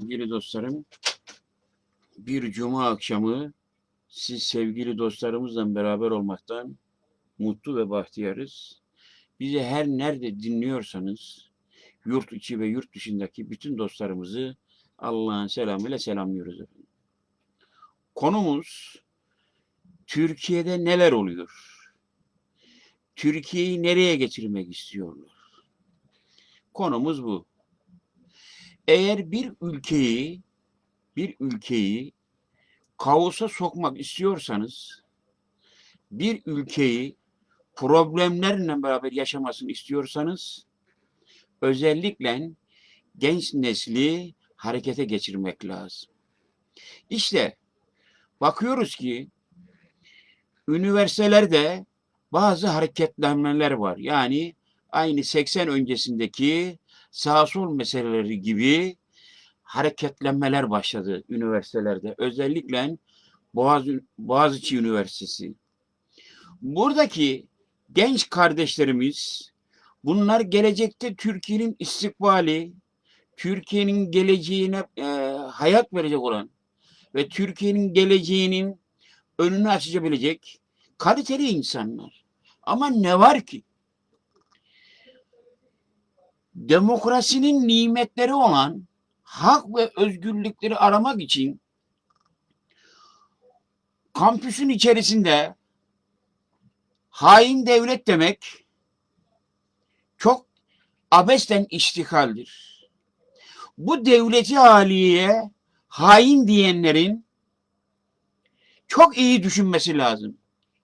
Sevgili dostlarım, bir cuma akşamı siz sevgili dostlarımızla beraber olmaktan mutlu ve bahtiyarız. Bizi her nerede dinliyorsanız yurt içi ve yurt dışındaki bütün dostlarımızı Allah'ın selamıyla selamlıyoruz. Konumuz Türkiye'de neler oluyor? Türkiye'yi nereye getirmek istiyorlar? Konumuz bu eğer bir ülkeyi bir ülkeyi kaosa sokmak istiyorsanız bir ülkeyi problemlerle beraber yaşamasını istiyorsanız özellikle genç nesli harekete geçirmek lazım. İşte bakıyoruz ki üniversitelerde bazı hareketlenmeler var. Yani aynı 80 öncesindeki sağ sol meseleleri gibi hareketlenmeler başladı üniversitelerde. Özellikle Boğaz, Boğaziçi Üniversitesi. Buradaki genç kardeşlerimiz bunlar gelecekte Türkiye'nin istikbali, Türkiye'nin geleceğine e, hayat verecek olan ve Türkiye'nin geleceğinin önünü açabilecek kaliteli insanlar. Ama ne var ki? Demokrasinin nimetleri olan hak ve özgürlükleri aramak için kampüsün içerisinde hain devlet demek çok abesten iştihaldir. Bu devleti haliyeye hain diyenlerin çok iyi düşünmesi lazım.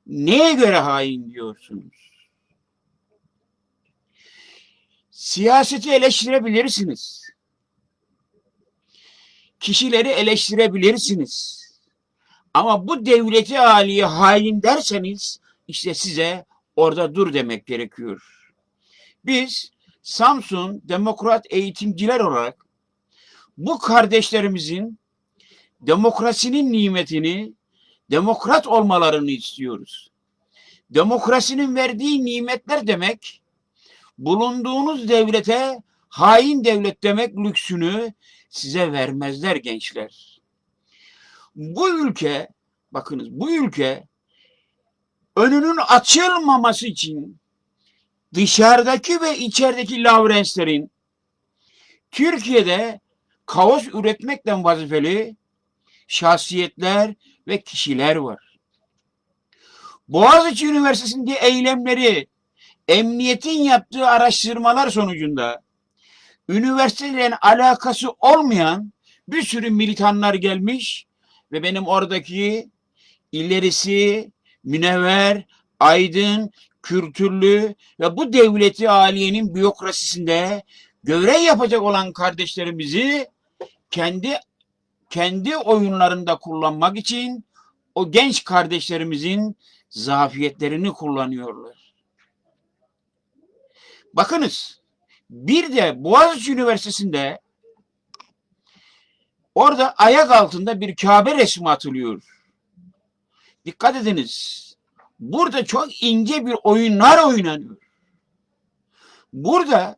Neye göre hain diyorsunuz? Siyaseti eleştirebilirsiniz. Kişileri eleştirebilirsiniz. Ama bu devleti haliye hain derseniz işte size orada dur demek gerekiyor. Biz Samsun Demokrat Eğitimciler olarak bu kardeşlerimizin demokrasinin nimetini, demokrat olmalarını istiyoruz. Demokrasinin verdiği nimetler demek bulunduğunuz devlete hain devlet demek lüksünü size vermezler gençler. Bu ülke, bakınız bu ülke önünün açılmaması için dışarıdaki ve içerideki Lavrenslerin Türkiye'de kaos üretmekten vazifeli şahsiyetler ve kişiler var. Boğaziçi Üniversitesi'nde eylemleri emniyetin yaptığı araştırmalar sonucunda üniversiteyle alakası olmayan bir sürü militanlar gelmiş ve benim oradaki ilerisi, münevver, aydın, kültürlü ve bu devleti aliyenin biyokrasisinde görev yapacak olan kardeşlerimizi kendi kendi oyunlarında kullanmak için o genç kardeşlerimizin zafiyetlerini kullanıyorlar. Bakınız bir de Boğaziçi Üniversitesi'nde orada ayak altında bir Kabe resmi atılıyor. Dikkat ediniz. Burada çok ince bir oyunlar oynanıyor. Burada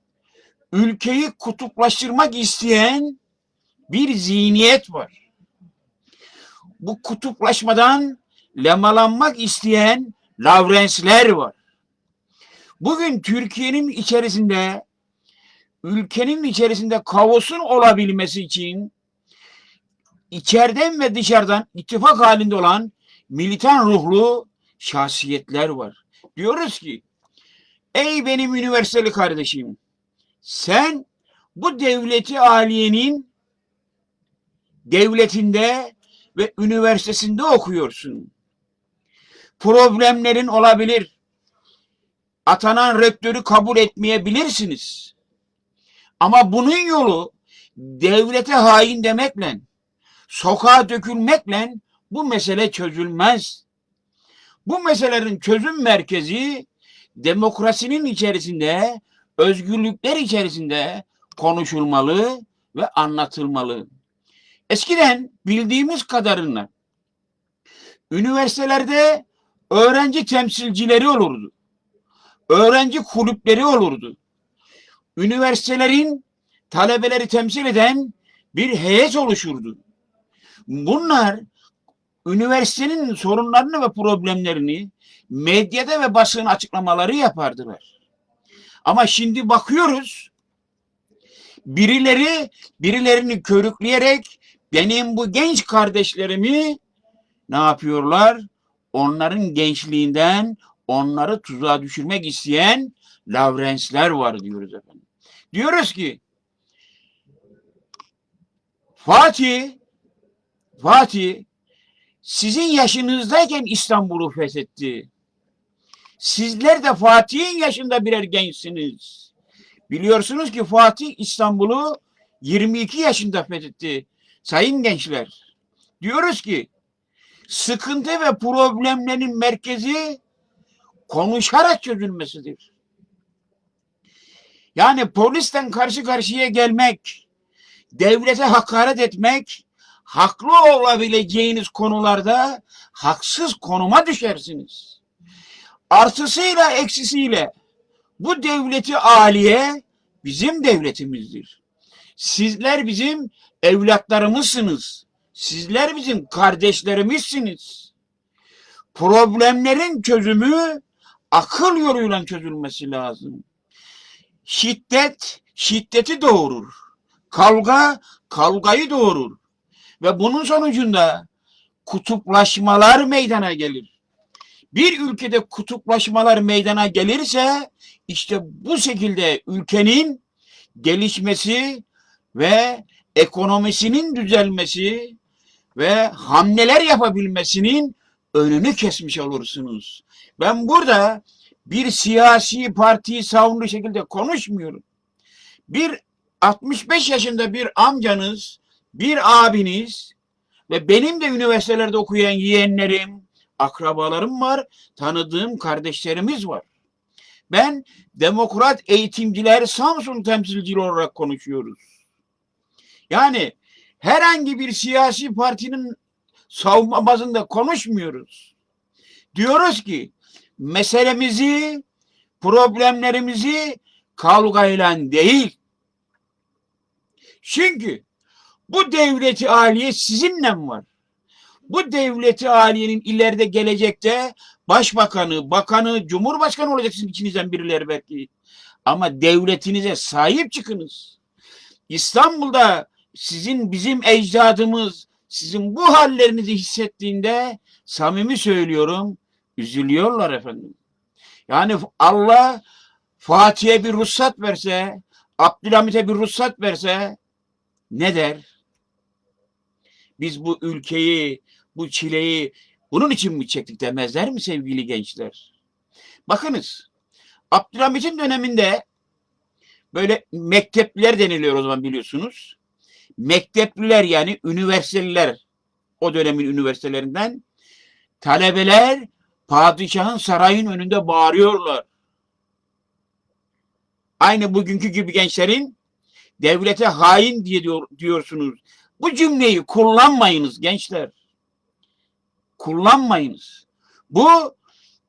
ülkeyi kutuplaştırmak isteyen bir zihniyet var. Bu kutuplaşmadan lemalanmak isteyen Lavrensler var. Bugün Türkiye'nin içerisinde ülkenin içerisinde kaosun olabilmesi için içeriden ve dışarıdan ittifak halinde olan militan ruhlu şahsiyetler var. Diyoruz ki ey benim üniversiteli kardeşim sen bu devleti aliyenin devletinde ve üniversitesinde okuyorsun. Problemlerin olabilir atanan rektörü kabul etmeyebilirsiniz. Ama bunun yolu devlete hain demekle, sokağa dökülmekle bu mesele çözülmez. Bu meselelerin çözüm merkezi demokrasinin içerisinde, özgürlükler içerisinde konuşulmalı ve anlatılmalı. Eskiden bildiğimiz kadarıyla üniversitelerde öğrenci temsilcileri olurdu öğrenci kulüpleri olurdu. Üniversitelerin talebeleri temsil eden bir heyet oluşurdu. Bunlar üniversitenin sorunlarını ve problemlerini medyada ve basın açıklamaları yapardılar. Ama şimdi bakıyoruz birileri birilerini körükleyerek benim bu genç kardeşlerimi ne yapıyorlar? Onların gençliğinden onları tuzağa düşürmek isteyen Lavrensler var diyoruz efendim. Diyoruz ki Fatih Fatih sizin yaşınızdayken İstanbul'u fethetti. Sizler de Fatih'in yaşında birer gençsiniz. Biliyorsunuz ki Fatih İstanbul'u 22 yaşında fethetti. Sayın gençler, diyoruz ki sıkıntı ve problemlerin merkezi konuşarak çözülmesidir. Yani polisten karşı karşıya gelmek, devlete hakaret etmek, haklı olabileceğiniz konularda haksız konuma düşersiniz. Artısıyla eksisiyle bu devleti aliye bizim devletimizdir. Sizler bizim evlatlarımızsınız. Sizler bizim kardeşlerimizsiniz. Problemlerin çözümü akıl yoluyla çözülmesi lazım. Şiddet şiddeti doğurur. Kavga kavgayı doğurur. Ve bunun sonucunda kutuplaşmalar meydana gelir. Bir ülkede kutuplaşmalar meydana gelirse işte bu şekilde ülkenin gelişmesi ve ekonomisinin düzelmesi ve hamleler yapabilmesinin önünü kesmiş olursunuz. Ben burada bir siyasi partiyi savunduğu şekilde konuşmuyorum. Bir 65 yaşında bir amcanız, bir abiniz ve benim de üniversitelerde okuyan yeğenlerim, akrabalarım var, tanıdığım kardeşlerimiz var. Ben Demokrat Eğitimciler Samsun temsilcili olarak konuşuyoruz. Yani herhangi bir siyasi partinin savunma bazında konuşmuyoruz. Diyoruz ki meselemizi, problemlerimizi kavgayla değil. Çünkü bu devleti aliye sizinle var. Bu devleti aliyenin ileride gelecekte başbakanı, bakanı, cumhurbaşkanı olacaksınız içinizden birileri belki. Ama devletinize sahip çıkınız. İstanbul'da sizin bizim ecdadımız sizin bu hallerinizi hissettiğinde samimi söylüyorum üzülüyorlar efendim. Yani Allah Fatih'e bir ruhsat verse, Abdülhamit'e bir ruhsat verse ne der? Biz bu ülkeyi, bu çileyi bunun için mi çektik demezler mi sevgili gençler? Bakınız, Abdülhamit'in döneminde böyle mektepliler deniliyor o zaman biliyorsunuz. Mektepliler yani üniversiteliler o dönemin üniversitelerinden talebeler padişahın sarayın önünde bağırıyorlar. Aynı bugünkü gibi gençlerin devlete hain diye diyor, diyorsunuz. Bu cümleyi kullanmayınız gençler. Kullanmayınız. Bu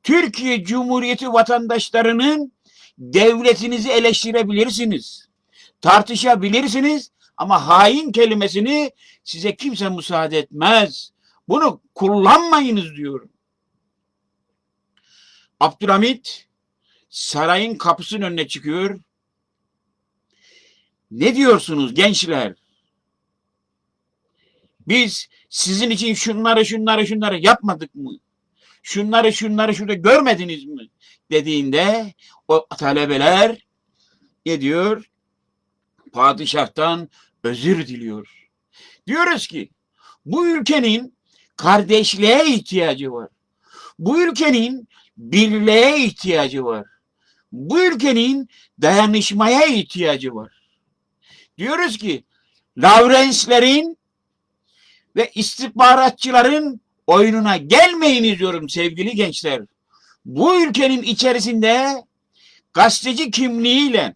Türkiye Cumhuriyeti vatandaşlarının devletinizi eleştirebilirsiniz. Tartışabilirsiniz ama hain kelimesini size kimse müsaade etmez. Bunu kullanmayınız diyorum. Abdülhamit sarayın kapısının önüne çıkıyor. Ne diyorsunuz gençler? Biz sizin için şunları şunları şunları yapmadık mı? Şunları şunları şurada görmediniz mi? Dediğinde o talebeler ne diyor? Padişahtan özür diliyor. Diyoruz ki bu ülkenin kardeşliğe ihtiyacı var. Bu ülkenin birliğe ihtiyacı var. Bu ülkenin dayanışmaya ihtiyacı var. Diyoruz ki Lavrenslerin ve istihbaratçıların oyununa gelmeyiniz diyorum sevgili gençler. Bu ülkenin içerisinde gazeteci kimliğiyle,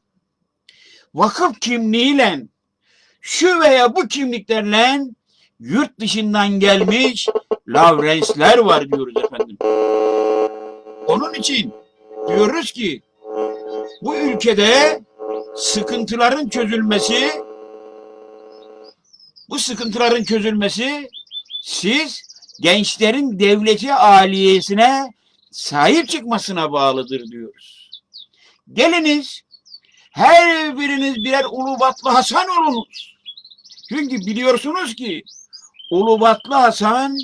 vakıf kimliğiyle, şu veya bu kimliklerle yurt dışından gelmiş Lavrensler var diyoruz efendim. Onun için diyoruz ki bu ülkede sıkıntıların çözülmesi Bu sıkıntıların çözülmesi siz gençlerin devleti aliyesine sahip çıkmasına bağlıdır diyoruz. Geliniz her biriniz birer Ulubatlı Hasan olunuz. Çünkü biliyorsunuz ki Ulubatlı Hasan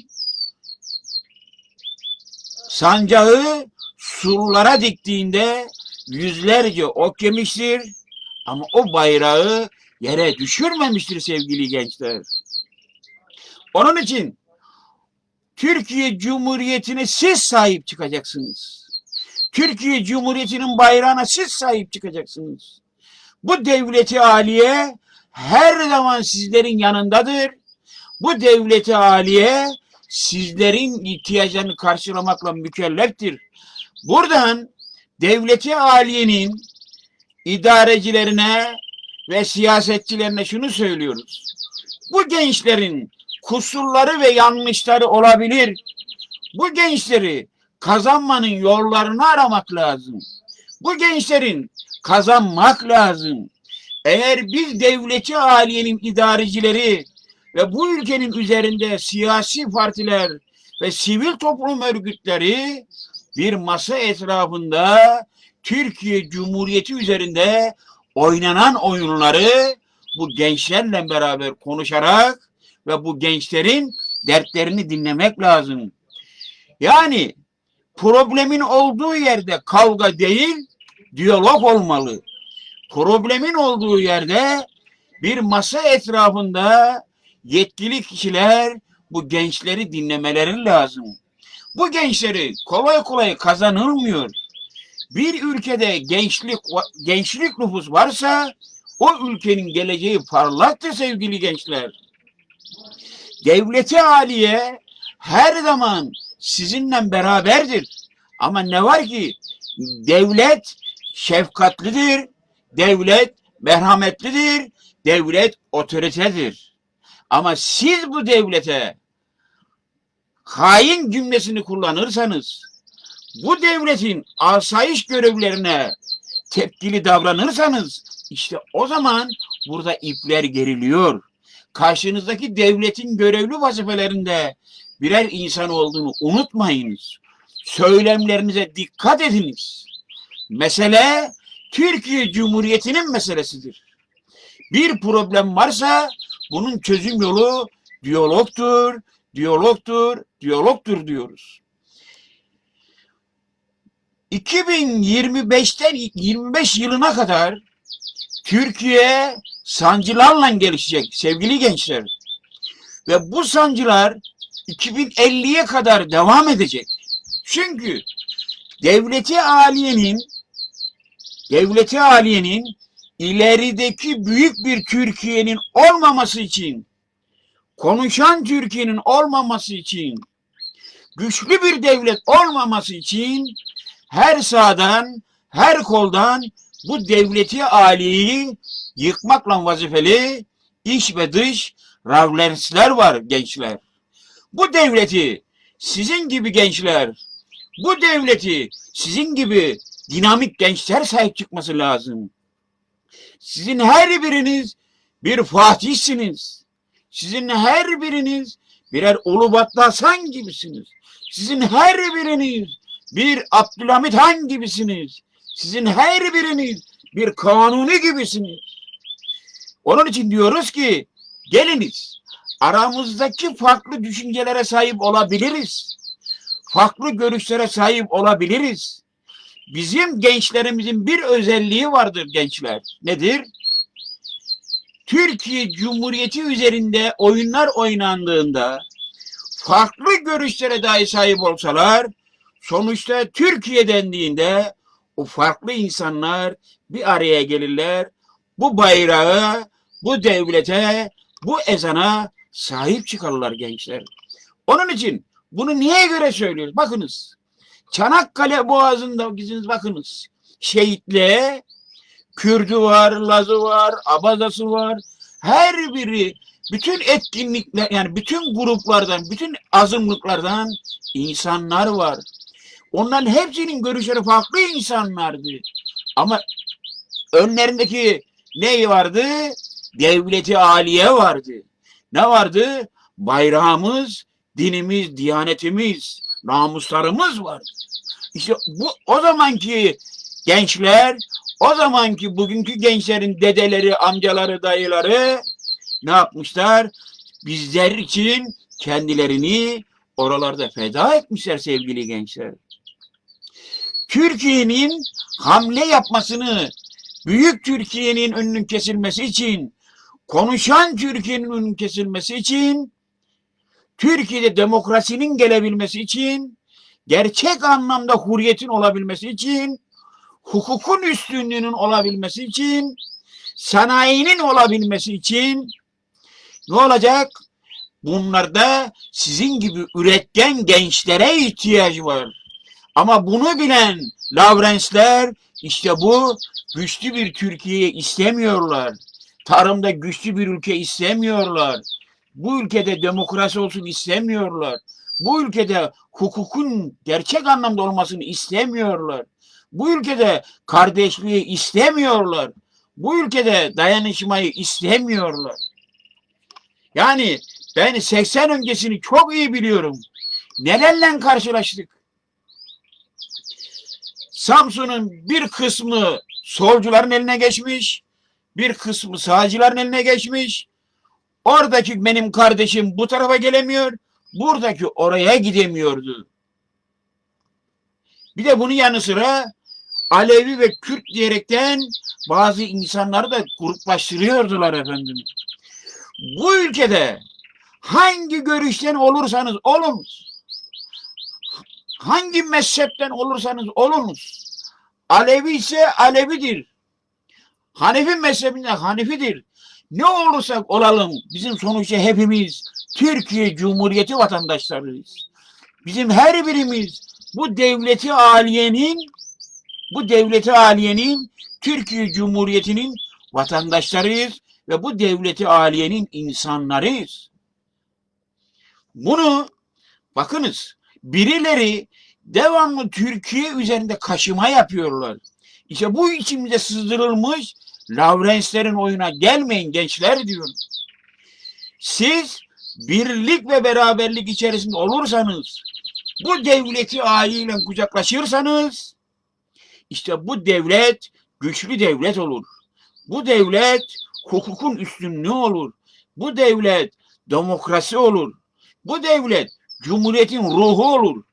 sancağı surlara diktiğinde yüzlerce ok yemiştir ama o bayrağı yere düşürmemiştir sevgili gençler. Onun için Türkiye Cumhuriyeti'ne siz sahip çıkacaksınız. Türkiye Cumhuriyeti'nin bayrağına siz sahip çıkacaksınız. Bu devleti aliye her zaman sizlerin yanındadır. Bu devleti aliye sizlerin ihtiyaçlarını karşılamakla mükelleftir. Buradan devleti aliyenin idarecilerine ve siyasetçilerine şunu söylüyoruz. Bu gençlerin kusurları ve yanlışları olabilir. Bu gençleri kazanmanın yollarını aramak lazım. Bu gençlerin kazanmak lazım. Eğer biz devleti aliyenin idarecileri ve bu ülkenin üzerinde siyasi partiler ve sivil toplum örgütleri bir masa etrafında Türkiye Cumhuriyeti üzerinde oynanan oyunları bu gençlerle beraber konuşarak ve bu gençlerin dertlerini dinlemek lazım. Yani problemin olduğu yerde kavga değil, diyalog olmalı. Problemin olduğu yerde bir masa etrafında yetkili kişiler bu gençleri dinlemeleri lazım. Bu gençleri kolay kolay kazanılmıyor. Bir ülkede gençlik gençlik nüfus varsa o ülkenin geleceği parlaktır sevgili gençler. Devleti aliye her zaman sizinle beraberdir. Ama ne var ki devlet şefkatlidir, devlet merhametlidir, devlet otoritedir. Ama siz bu devlete hain cümlesini kullanırsanız, bu devletin asayiş görevlerine tepkili davranırsanız, işte o zaman burada ipler geriliyor. Karşınızdaki devletin görevli vazifelerinde birer insan olduğunu unutmayınız. Söylemlerinize dikkat ediniz. Mesele Türkiye Cumhuriyeti'nin meselesidir. Bir problem varsa bunun çözüm yolu diyalogtur, diyalogtur, diyalogtur diyoruz. 2025'ten 25 yılına kadar Türkiye sancılarla gelişecek sevgili gençler. Ve bu sancılar 2050'ye kadar devam edecek. Çünkü devleti aliyenin devleti aliyenin ilerideki büyük bir Türkiye'nin olmaması için konuşan Türkiye'nin olmaması için güçlü bir devlet olmaması için her sağdan her koldan bu devleti aliyeyi yıkmakla vazifeli iç ve dış ravlensler var gençler. Bu devleti sizin gibi gençler, bu devleti sizin gibi dinamik gençler sahip çıkması lazım. Sizin her biriniz bir fatihsiniz. Sizin her biriniz birer Ulubatlı Hasan gibisiniz. Sizin her biriniz bir Abdülhamit Han gibisiniz. Sizin her biriniz bir kanuni gibisiniz. Onun için diyoruz ki geliniz aramızdaki farklı düşüncelere sahip olabiliriz. Farklı görüşlere sahip olabiliriz. Bizim gençlerimizin bir özelliği vardır gençler. Nedir? Türkiye Cumhuriyeti üzerinde oyunlar oynandığında farklı görüşlere dahi sahip olsalar sonuçta Türkiye dendiğinde o farklı insanlar bir araya gelirler. Bu bayrağı, bu devlete, bu ezana sahip çıkarlar gençler. Onun için bunu niye göre söylüyoruz? Bakınız. Çanakkale Boğazı'nda giziniz bakınız. Şehitliğe Kürdü var, Lazı var, Abazası var. Her biri bütün etkinlikler yani bütün gruplardan, bütün azınlıklardan insanlar var. Onların hepsinin görüşleri farklı insanlardı. Ama önlerindeki ne vardı? Devleti aliye vardı. ne vardı? Bayrağımız, dinimiz, diyanetimiz, namuslarımız vardı. İşte bu o zamanki gençler, o zamanki bugünkü gençlerin dedeleri, amcaları, dayıları ne yapmışlar? Bizler için kendilerini oralarda feda etmişler sevgili gençler. Türkiye'nin hamle yapmasını, büyük Türkiye'nin önünün kesilmesi için, konuşan Türkiye'nin önünün kesilmesi için, Türkiye'de demokrasinin gelebilmesi için, gerçek anlamda huriyetin olabilmesi için, hukukun üstünlüğünün olabilmesi için, sanayinin olabilmesi için ne olacak? Bunlarda sizin gibi üretken gençlere ihtiyaç var. Ama bunu bilen Lavrensler işte bu güçlü bir Türkiye istemiyorlar. Tarımda güçlü bir ülke istemiyorlar. Bu ülkede demokrasi olsun istemiyorlar. Bu ülkede hukukun gerçek anlamda olmasını istemiyorlar. Bu ülkede kardeşliği istemiyorlar. Bu ülkede dayanışmayı istemiyorlar. Yani ben 80 öncesini çok iyi biliyorum. Nelerle karşılaştık? Samsun'un bir kısmı solcuların eline geçmiş, bir kısmı sağcıların eline geçmiş. Oradaki benim kardeşim bu tarafa gelemiyor, buradaki oraya gidemiyordu. Bir de bunun yanı sıra Alevi ve Kürt diyerekten bazı insanları da gruplaştırıyordular efendim. Bu ülkede hangi görüşten olursanız olunuz, hangi mezhepten olursanız olunuz, Alevi ise Alevidir. Hanefi mezhebinde Hanefidir. Ne olursak olalım bizim sonuçta hepimiz Türkiye Cumhuriyeti vatandaşlarıyız. Bizim her birimiz bu devleti aliyenin bu devleti aliyenin Türkiye Cumhuriyeti'nin vatandaşlarıyız ve bu devleti aliyenin insanlarıyız. Bunu bakınız birileri devamlı Türkiye üzerinde kaşıma yapıyorlar. İşte bu içimize sızdırılmış Lavrenslerin oyuna gelmeyin gençler diyor. Siz birlik ve beraberlik içerisinde olursanız, bu devleti aileyle kucaklaşırsanız, işte bu devlet güçlü devlet olur. Bu devlet hukukun üstünlüğü olur. Bu devlet demokrasi olur. Bu devlet cumhuriyetin ruhu olur.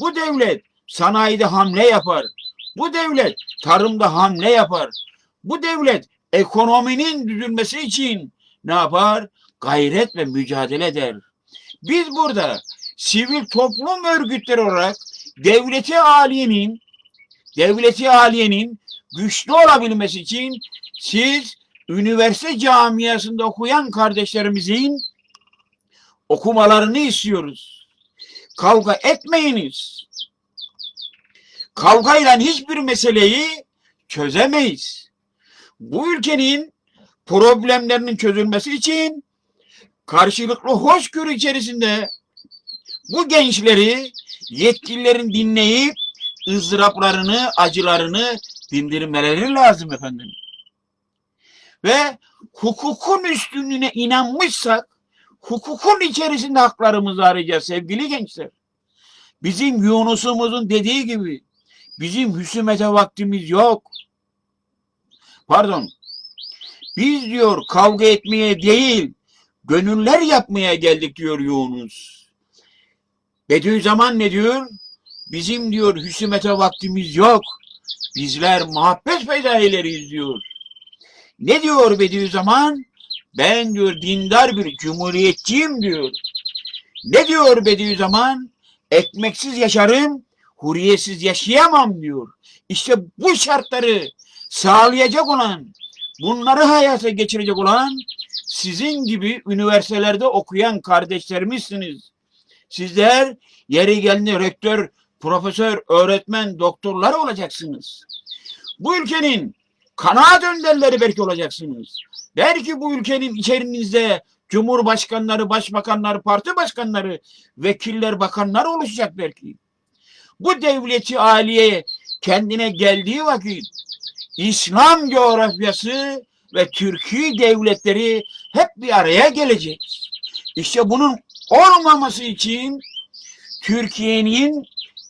Bu devlet sanayide hamle yapar. Bu devlet tarımda hamle yapar. Bu devlet ekonominin düzülmesi için ne yapar? Gayret ve mücadele eder. Biz burada sivil toplum örgütleri olarak devleti aliyenin devleti aliyenin güçlü olabilmesi için siz üniversite camiasında okuyan kardeşlerimizin okumalarını istiyoruz. Kavga etmeyiniz. Kavgayla hiçbir meseleyi çözemeyiz. Bu ülkenin problemlerinin çözülmesi için karşılıklı hoşgörü içerisinde bu gençleri yetkililerin dinleyip ızdıraplarını, acılarını dindirmeleri lazım efendim. Ve hukukun üstünlüğüne inanmışsak hukukun içerisinde haklarımızı arayacağız sevgili gençler. Bizim Yunus'umuzun dediği gibi bizim hüsümete vaktimiz yok. Pardon. Biz diyor kavga etmeye değil gönüller yapmaya geldik diyor Yunus. Bediüzzaman ne diyor? Bizim diyor hüsümete vaktimiz yok. Bizler muhabbet fedaileriyiz diyor. Ne diyor Bediüzzaman? Ben diyor dindar bir cumhuriyetçiyim diyor. Ne diyor Bediüzzaman? Ekmeksiz yaşarım, huriyetsiz yaşayamam diyor. İşte bu şartları sağlayacak olan, bunları hayata geçirecek olan sizin gibi üniversitelerde okuyan kardeşlerimizsiniz. Sizler yeri geldiğinde rektör, profesör, öğretmen, doktorlar olacaksınız. Bu ülkenin kanaat önderleri belki olacaksınız. Belki bu ülkenin içerinizde cumhurbaşkanları, başbakanları, parti başkanları, vekiller, bakanlar oluşacak belki. Bu devleti aliye kendine geldiği vakit İslam coğrafyası ve Türkiye devletleri hep bir araya gelecek. İşte bunun olmaması için Türkiye'nin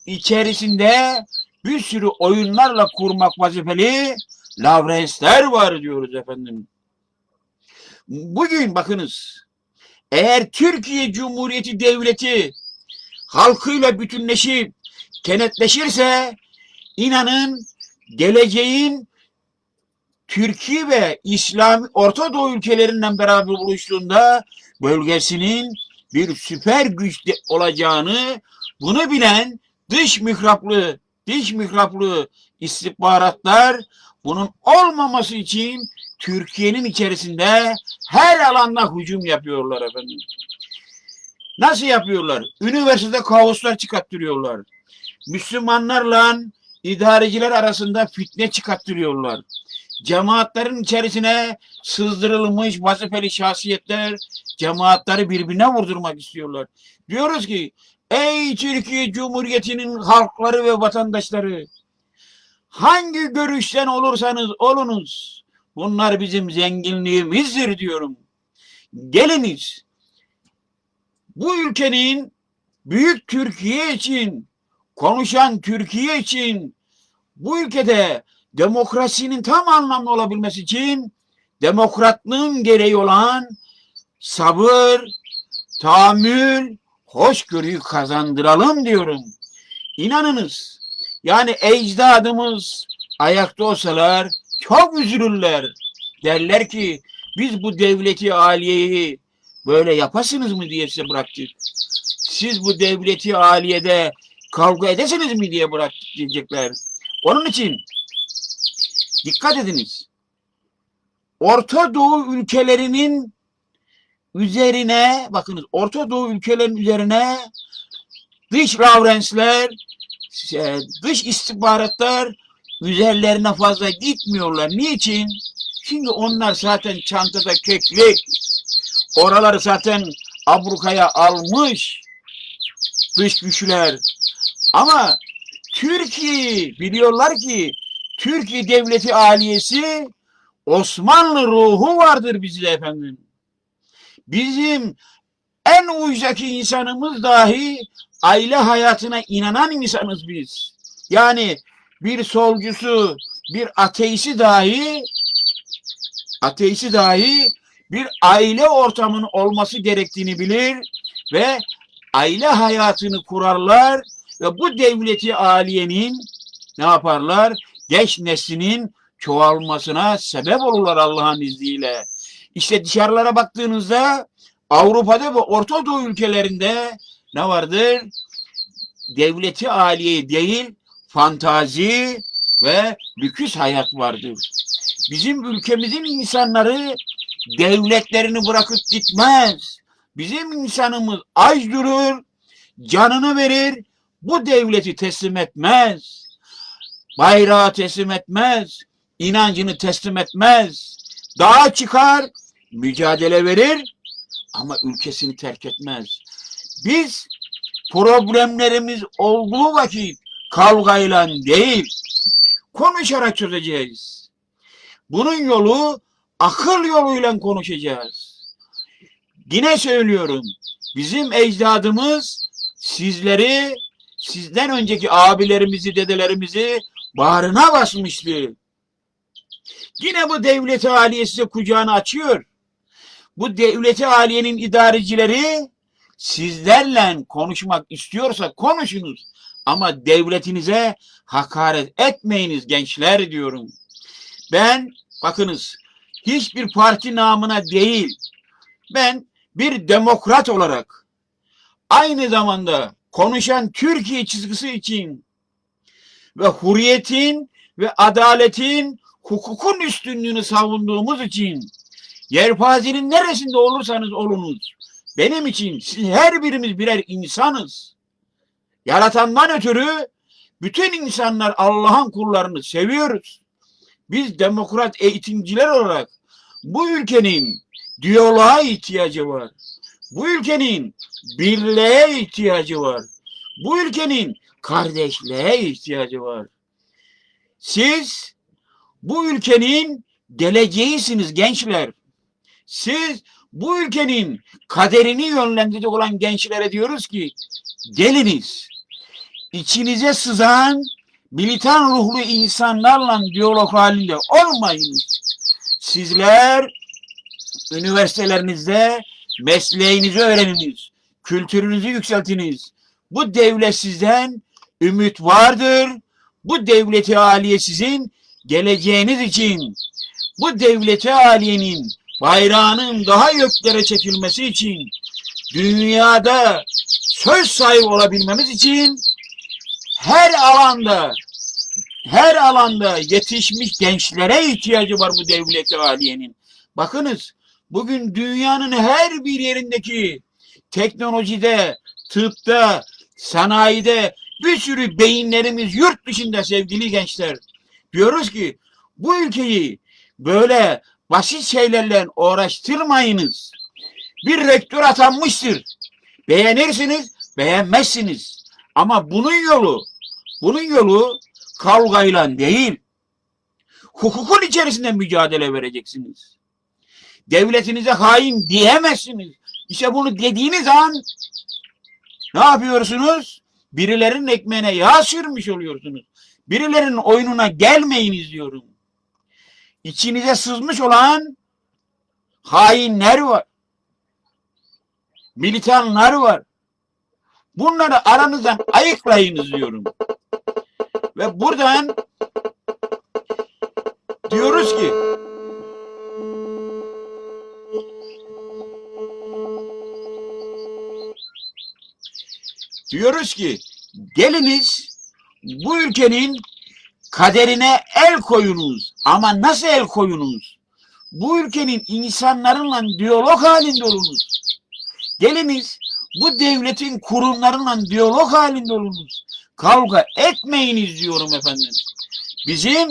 içerisinde bir sürü oyunlarla kurmak vazifeli Lavrensler var diyoruz efendim. Bugün bakınız eğer Türkiye Cumhuriyeti Devleti halkıyla bütünleşip kenetleşirse inanın geleceğin Türkiye ve İslam Orta Doğu ülkelerinden beraber buluştuğunda bölgesinin bir süper güç olacağını bunu bilen dış mihraplı dış mihraplı istihbaratlar bunun olmaması için Türkiye'nin içerisinde her alanda hücum yapıyorlar efendim. Nasıl yapıyorlar? Üniversitede kaoslar çıkarttırıyorlar. Müslümanlarla idareciler arasında fitne çıkarttırıyorlar. Cemaatlerin içerisine sızdırılmış vazifeli şahsiyetler cemaatleri birbirine vurdurmak istiyorlar. Diyoruz ki ey Türkiye Cumhuriyeti'nin halkları ve vatandaşları hangi görüşten olursanız olunuz bunlar bizim zenginliğimizdir diyorum. Geliniz bu ülkenin büyük Türkiye için konuşan Türkiye için bu ülkede demokrasinin tam anlamlı olabilmesi için demokratlığın gereği olan sabır, tahammül, hoşgörüyü kazandıralım diyorum. İnanınız yani ecdadımız ayakta olsalar çok üzülürler. Derler ki biz bu devleti aliyeyi böyle yapasınız mı diye size bıraktık. Siz bu devleti aliyede kavga edesiniz mi diye bıraktık diyecekler. Onun için dikkat ediniz. Orta Doğu ülkelerinin üzerine bakınız Orta Doğu ülkelerinin üzerine dış Lavrensler e, dış istihbaratlar üzerlerine fazla gitmiyorlar. Niçin? Çünkü onlar zaten çantada keklik. Oraları zaten abrukaya almış dış güçler. Ama Türkiye biliyorlar ki Türkiye Devleti Aliyesi Osmanlı ruhu vardır bizde efendim. Bizim en ucdaki insanımız dahi aile hayatına inanan insanız biz. Yani bir solcusu, bir ateisti dahi ateisti dahi bir aile ortamının olması gerektiğini bilir ve aile hayatını kurarlar ve bu devleti aliyenin ne yaparlar? Genç neslinin çoğalmasına sebep olurlar Allah'ın izniyle. İşte dışarılara baktığınızda Avrupa'da ve Orta Doğu ülkelerinde ne vardır? Devleti aliye değil, fantazi ve lüküs hayat vardır. Bizim ülkemizin insanları devletlerini bırakıp gitmez. Bizim insanımız aç durur, canını verir, bu devleti teslim etmez. Bayrağı teslim etmez, inancını teslim etmez. Dağa çıkar, mücadele verir ama ülkesini terk etmez. Biz problemlerimiz olduğu vakit kavgayla değil, konuşarak çözeceğiz. Bunun yolu akıl yoluyla konuşacağız. Yine söylüyorum, bizim ecdadımız sizleri, sizden önceki abilerimizi, dedelerimizi bağrına basmıştı. Yine bu devleti aliye size kucağını açıyor. Bu devleti aliyenin idarecileri sizlerle konuşmak istiyorsa konuşunuz. Ama devletinize hakaret etmeyiniz gençler diyorum. Ben bakınız hiçbir parti namına değil ben bir demokrat olarak aynı zamanda konuşan Türkiye çizgisi için ve huriyetin ve adaletin hukukun üstünlüğünü savunduğumuz için yelpazenin neresinde olursanız olunuz benim için siz her birimiz birer insanız. Yaratandan ötürü bütün insanlar Allah'ın kullarını seviyoruz. Biz demokrat eğitimciler olarak bu ülkenin diyaloğa ihtiyacı var. Bu ülkenin birliğe ihtiyacı var. Bu ülkenin kardeşliğe ihtiyacı var. Siz bu ülkenin geleceğisiniz gençler. Siz bu ülkenin kaderini yönlendirecek olan gençlere diyoruz ki geliniz içinize sızan militan ruhlu insanlarla diyalog halinde olmayınız. Sizler üniversitelerinizde mesleğinizi öğreniniz, kültürünüzü yükseltiniz. Bu devlet sizden ümit vardır. Bu devleti aliye sizin geleceğiniz için, bu devleti aliyenin bayrağının daha göklere çekilmesi için, dünyada söz sahibi olabilmemiz için her alanda her alanda yetişmiş gençlere ihtiyacı var bu devleti aliyenin. Bakınız bugün dünyanın her bir yerindeki teknolojide, tıpta, sanayide bir sürü beyinlerimiz yurt dışında sevgili gençler. Diyoruz ki bu ülkeyi böyle basit şeylerle uğraştırmayınız. Bir rektör atanmıştır. Beğenirsiniz, beğenmezsiniz. Ama bunun yolu, bunun yolu kavgayla değil, hukukun içerisinde mücadele vereceksiniz. Devletinize hain diyemezsiniz. İşte bunu dediğiniz an ne yapıyorsunuz? Birilerinin ekmeğine yağ sürmüş oluyorsunuz. Birilerinin oyununa gelmeyiniz diyorum. İçinize sızmış olan hainler var. Militanlar var. Bunları aranızdan ayıklayınız diyorum. Ve buradan diyoruz ki diyoruz ki geliniz bu ülkenin kaderine el koyunuz. Ama nasıl el koyunuz? Bu ülkenin insanlarıyla diyalog halinde olunuz. Geliniz bu devletin kurumlarıyla diyalog halinde olunuz. Kavga etmeyiniz diyorum efendim. Bizim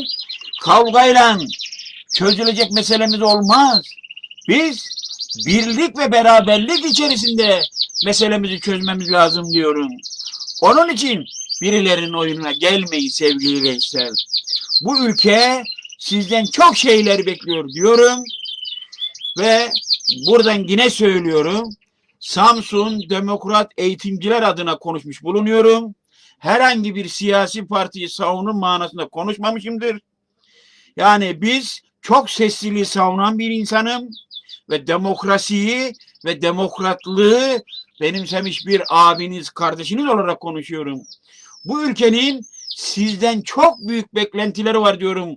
kavgayla çözülecek meselemiz olmaz. Biz birlik ve beraberlik içerisinde meselemizi çözmemiz lazım diyorum. Onun için birilerinin oyununa gelmeyin sevgili gençler. Bu ülke sizden çok şeyler bekliyor diyorum. Ve buradan yine söylüyorum. Samsun Demokrat Eğitimciler adına konuşmuş bulunuyorum. Herhangi bir siyasi partiyi savunun manasında konuşmamışımdır. Yani biz çok sesliliği savunan bir insanım ve demokrasiyi ve demokratlığı benimsemiş bir abiniz, kardeşiniz olarak konuşuyorum. Bu ülkenin sizden çok büyük beklentileri var diyorum.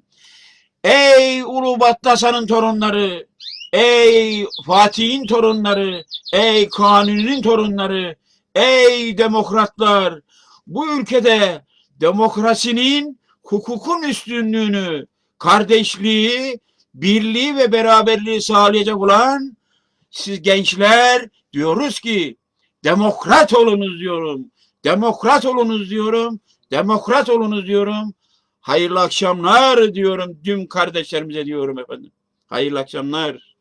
Ey Ulu Battasa'nın torunları, ey Fatih'in torunları, ey Kanuni'nin torunları, ey demokratlar, bu ülkede demokrasinin, hukukun üstünlüğünü, kardeşliği, birliği ve beraberliği sağlayacak olan siz gençler diyoruz ki demokrat olunuz diyorum. Demokrat olunuz diyorum. Demokrat olunuz diyorum. Hayırlı akşamlar diyorum tüm kardeşlerimize diyorum efendim. Hayırlı akşamlar.